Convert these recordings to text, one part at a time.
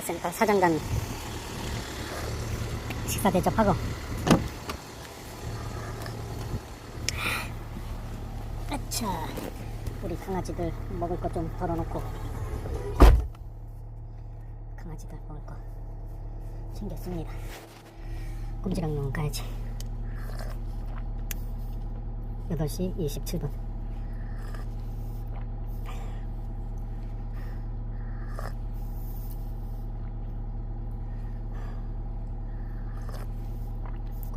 센터 사장관 식사 대접하고. 아차 우리 강아지들 먹을 거 좀 덜어놓고. 강아지들 먹을 거 챙겼습니다. 꼼지락 농원 가야지. 8시 27분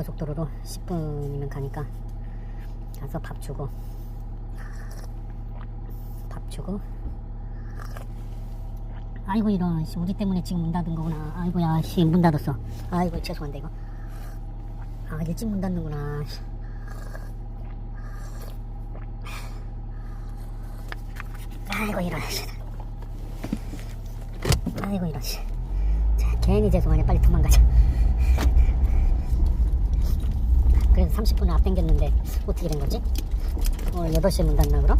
고속도로로 10분이면 가니까 가서 밥 주고 밥 주고 아이고 이런 씨, 우리 때문에 지금 문 닫은 거구나 아이고야 씨 문 닫았어 아이고 죄송한데 이거 아 일찍 문 닫는구나 씨. 아이고 이런 씨. 아이고 이런 씨. 자, 괜히 죄송하네 빨리 도망가자 그래서 30분을 앞당겼는데 어떻게 된 거지? 오늘 8시에 문 닫나 그럼?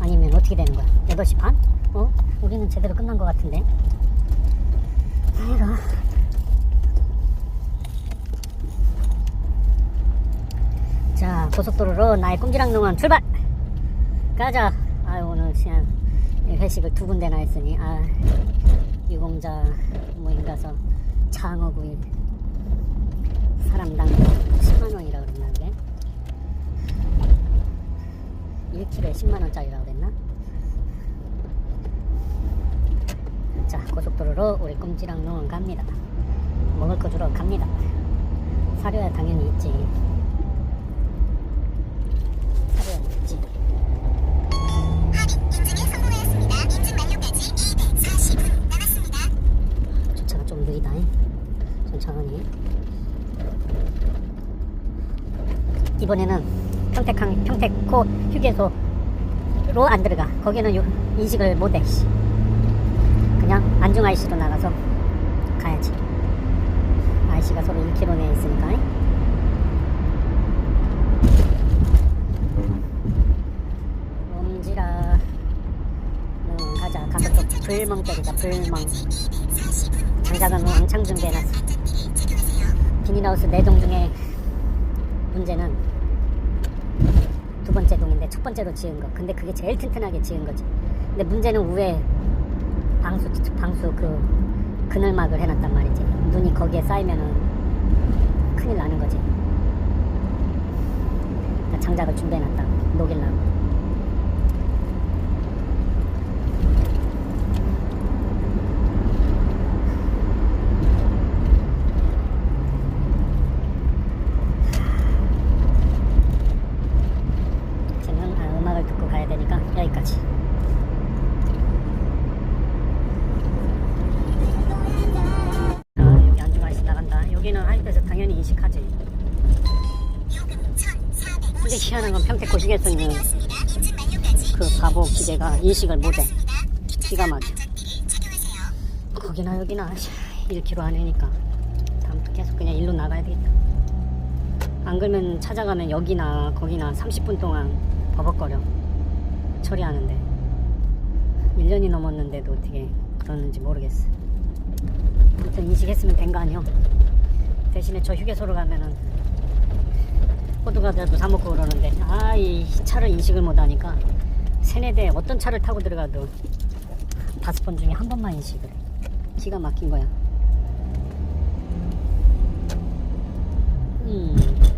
아니면 어떻게 되는 거야? 8시 반? 어? 우리는 제대로 끝난 것 같은데 아이고 자 고속도로로 나의 꼼지락 농원 출발 가자 아 오늘 그냥 회식을 두 군데나 했으니 아 유공자 모임 가서 장어구이 사람당 10만원이라 그랬나 그게 1kg에 10만원짜리라고 그랬나? 자 고속도로로 우리 꼼지락 농원 갑니다. 먹을 거 주러 갑니다. 사료야 당연히 있지. 사료야 있지. 합의 인증에 성공하였습니다. 인증 만료까지 240분 남았습니다. 주차가 좀 느리다 천천히. 이번에는 평택항 평택코 휴게소로 안 들어가. 거기는 요- 인식을 못해 씨. 그냥 안중 IC로 나가서 가야지. IC가 서로 1km 내에 있으니까. 엄지라. 응, 가자. 가서 또 불멍 때리자 불멍. 장작은 왕창 준비해놨어. 비닐하우스 네동 중에 문제는 두 번째 동인데 첫 번째로 지은 거. 근데 그게 제일 튼튼하게 지은 거지. 근데 문제는 위에 방수 방수 그 그늘막을 해놨단 말이지. 눈이 거기에 쌓이면은 큰일 나는 거지. 장작을 준비해놨다. 녹일라고 저는 아, 음악을 듣고 가야 되니까 여기까지. 아, 여기 안주가 있어 나간다. 여기는 하이패스 당연히 인식하지. 요금 1,400원. 근데 희한한 건 평택 고시계에서는 그 바보 기계가 인식을 못해. 기가 막혀. 거기나 여기나 1km 안에니까 다음부터 계속 그냥 일로 나가야 되겠다. 안 그러면 찾아가면 여기나 거기나 30분 동안 버벅거려 처리하는데 1년이 넘었는데도 어떻게 그러는지 모르겠어. 아무튼 인식했으면 된 거 아니요. 대신에 저 휴게소로 가면은 호두과자도 사 먹고 그러는데 아 이 차를 인식을 못하니까 세네 대 어떤 차를 타고 들어가도 다섯 번 중에 한 번만 인식을 해. 기가 막힌 거야. 음.